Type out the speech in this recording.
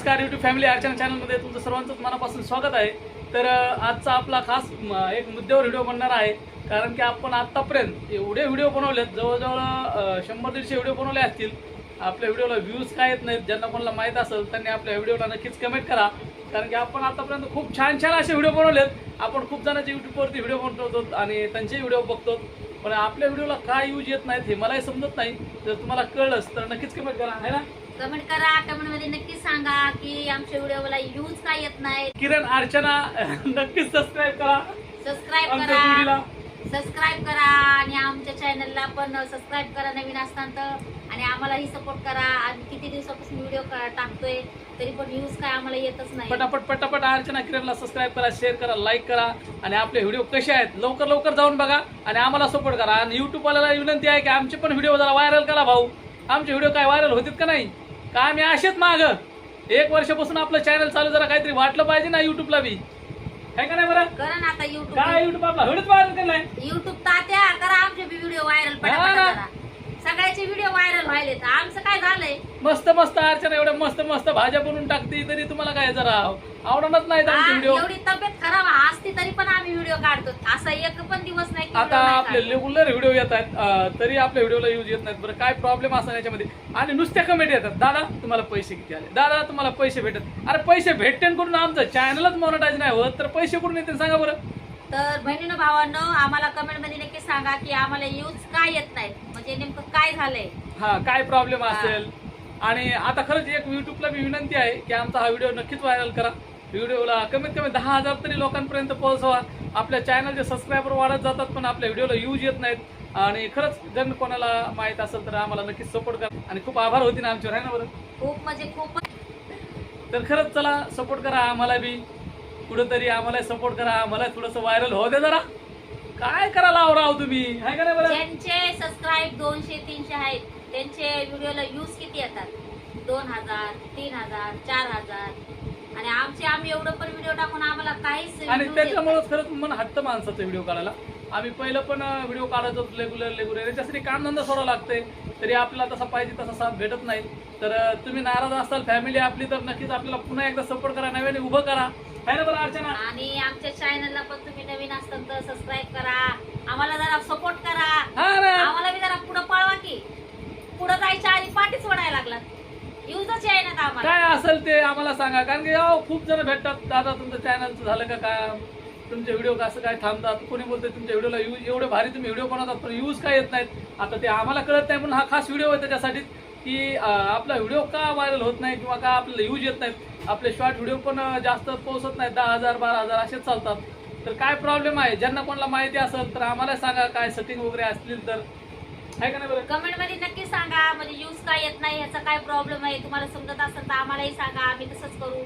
नमस्कार YouTube family Archana चॅनलमध्ये तुमचं सर्वांचं मनापासून स्वागत आहे. तर आजचा आपला खास एक मुद्द्यावर व्हिडिओ बनणार आहे. कारण की आपण आत्तापर्यंत एवढे व्हिडिओ बनवलेत जवळजवळ शंभर दीडशे व्हिडिओ बनवले असतील. आपल्या व्हिडिओला व्ह्यूज काय येत नाहीत ज्यांना कोणाला माहीत असेल त्यांनी आपल्या व्हिडिओला नक्कीच कमेंट करा. कारण की आपण आतापर्यंत खूप छान छान असे व्हिडिओ बनवलेत. आपण खूप जणांचे यूट्यूबवरती व्हिडिओ बनवतो आणि त्यांचेही व्हिडिओ बघतो. पण आपल्या व्हिडिओला काय यूज येत नाहीत हे मलाही समजत नाही. जर तुम्हाला कळलंच तर नक्कीच कमेंट करा आहे ना? कमेंट करा कमेंटमध्ये नक्की सांगा की आमच्या व्हिडिओला यूज काय येत नाही किरण अर्चना नक्कीच सबस्क्राईब करा. सबस्क्राईब करा. सबस्क्राईब करा आणि आमच्या चॅनलला पण सबस्क्राईब करा नवीन असताना. आणि आम्हालाही सपोर्ट करा. आणि किती दिवसापासून व्हिडिओ टाकतोय तरी पण यूज काय आम्हाला येतच नाही पटापट पटापट अर्चना किरणला सबस्क्राईब करा शेअर करा लाईक करा. आणि आपले व्हिडिओ कसे आहेत लवकर लवकर जाऊन बघा. आणि आम्हाला सपोर्ट करा. आणि युट्यूब वाल्याला विनंती आहे की आमचे पण व्हिडिओ जरा व्हायरल करा भाऊ. आमचे व्हिडिओ काय व्हायरल होतील का नाही? का आम्ही असेच माग? एक वर्षापासून आपलं चॅनल चालू जरा काहीतरी वाटलं पाहिजे ना युट्यूबला बी. आहे का नाही बरं? करा ना आता युट्यूब काय युट्यूब आपला व्हायरल केलाय युट्यूब तात्या करा आमचे व्हिडिओ व्हायरल हा पटापट ना. करा सगळ्याचे व्हिडिओ व्हायरल व्हायले तर आमचं काय झालंय? मस्त मस्त अर्चना एवढ्या मस्त मस्त भाज्या बनवून टाकते तरी तुम्हाला काय जरा आवडणच नाहीत आमचे हा, व्हिडिओ एवढी तब्येत खराब असती तरी पण आम्ही व्हिडिओ काढतो. असा एक पण दिवस नाही की आता नाही आपले काढला. रेग्युलर व्हिडिओ येत आहेत अं, तरी आपल्या व्हिडिओला यूज येत नाहीत. बरं काय प्रॉब्लेम असं याच्यामध्ये? आणि नुसत्या कमेंट येतात दादा तुम्हाला पैसे किती आले? दादा तुम्हाला पैसे भेटत. अरे पैसे भेटते करून आमचं चॅनलच मॉनिटाईज नाही होत. तर पैसे कुठून येते सांगा बरं. तर बहिणीनं भावांनो आम्हाला कमेंटमध्ये नक्की सांगा की आम्हाला यूज काय येत नाहीत. म्हणजे नेमकं काय झालंय? हा काय प्रॉब्लेम असेल? आणि आता खरंच एक युट्यूबला मी विनंती आहे की आमचा हा व्हिडिओ नक्कीच व्हायरल करा. व्हिडिओला कमीत कमी दहा हजार तरी लोकांपर्यंत पोहोचवा. आपल्या चॅनलचे सबस्क्रायबर वाढत जातात पण आपल्या व्हिडिओला यूज येत नाहीत. आणि खरंच जर कोणाला माहीत असेल तर आम्हाला नक्कीच सपोर्ट करा. आणि खूप आभार होती ना आमच्यावर आहे ना बरं? खूप म्हणजे खूप तर खरंच चला सपोर्ट करा आम्हाला बी. कुठंतरी आम्हाला सपोर्ट करा आम्हाला थोडंसं व्हायरल हो दे जरा. काय करायला आवराव तुम्ही? आहे का नाही बरं? ज्यांचे सबस्क्राईब दोनशे तीनशे आहेत त्यांचे व्हिडिओला यूज किती येतात? दोन हजार तीन हजार चार हजार. आणि आमचे आम्ही एवढं पण व्हिडिओ टाकून आम्हाला काहीच आणि views येत त्याच्यामुळेच खरंच मन हट्ट माणसाचा व्हिडिओ काढायला. आम्ही पहिलं पण व्हिडिओ काढत होतो रेग्युलर रेग्युलर याच्यासाठी कामधंदा सोडावा लागते तरी आपल्याला तसा पाहिजे तसा साथ भेटत नाही. तर तुम्ही नाराज असाल फॅमिली आपली तर नक्कीच आपल्याला पुन्हा एकदा सपोर्ट करा नव्याने उभं करा. आहे ना बरं अर्चना? आणि आमच्या चॅनलला पण तुम्ही नवीन असताल तर सबस्क्राईब करा. आम्हाला जरा सपोर्ट करा. हा ना. आम्हाला बी जरा पुढं पळवा की. पुढं जायच्या आधी पाठीच वडायला लागलात. युजच आहे ना आम्हाला. काय असेल ते आम्हाला सांगा. कारण की खूप जण भेटतात. दादा तुमचं चॅनलचं झालं का काम? तुमचे व्हिडिओ कसं काय थांबतात? कोणी बोलते तुमच्या व्हिडिओला यूज एवढे भारी तुम्ही व्हिडिओ बनवतात पण यूज काय येत नाहीत? आता ते आम्हाला कळत नाही पण हा खास व्हिडिओ आहे त्याच्यासाठी की आपला व्हिडिओ का व्हायरल होत नाही किंवा का आपल्याला यूज येत नाहीत? आपले शॉर्ट व्हिडिओ पण जास्त पोहोचत नाहीत दहा हजार बारा हजार असेच चालतात. तर काय प्रॉब्लेम आहे? ज्यांना कोणाला माहिती असेल तर आम्हाला सांगा काय सेटिंग वगैरे असतील तर. आहे का नाही बरं? कमेंटमध्ये नक्की सांगा म्हणजे यूज काय येत नाही याचा काय प्रॉब्लेम आहे? तुम्हाला समजत असेल तर आम्हालाही सांगा आम्ही तसंच करू.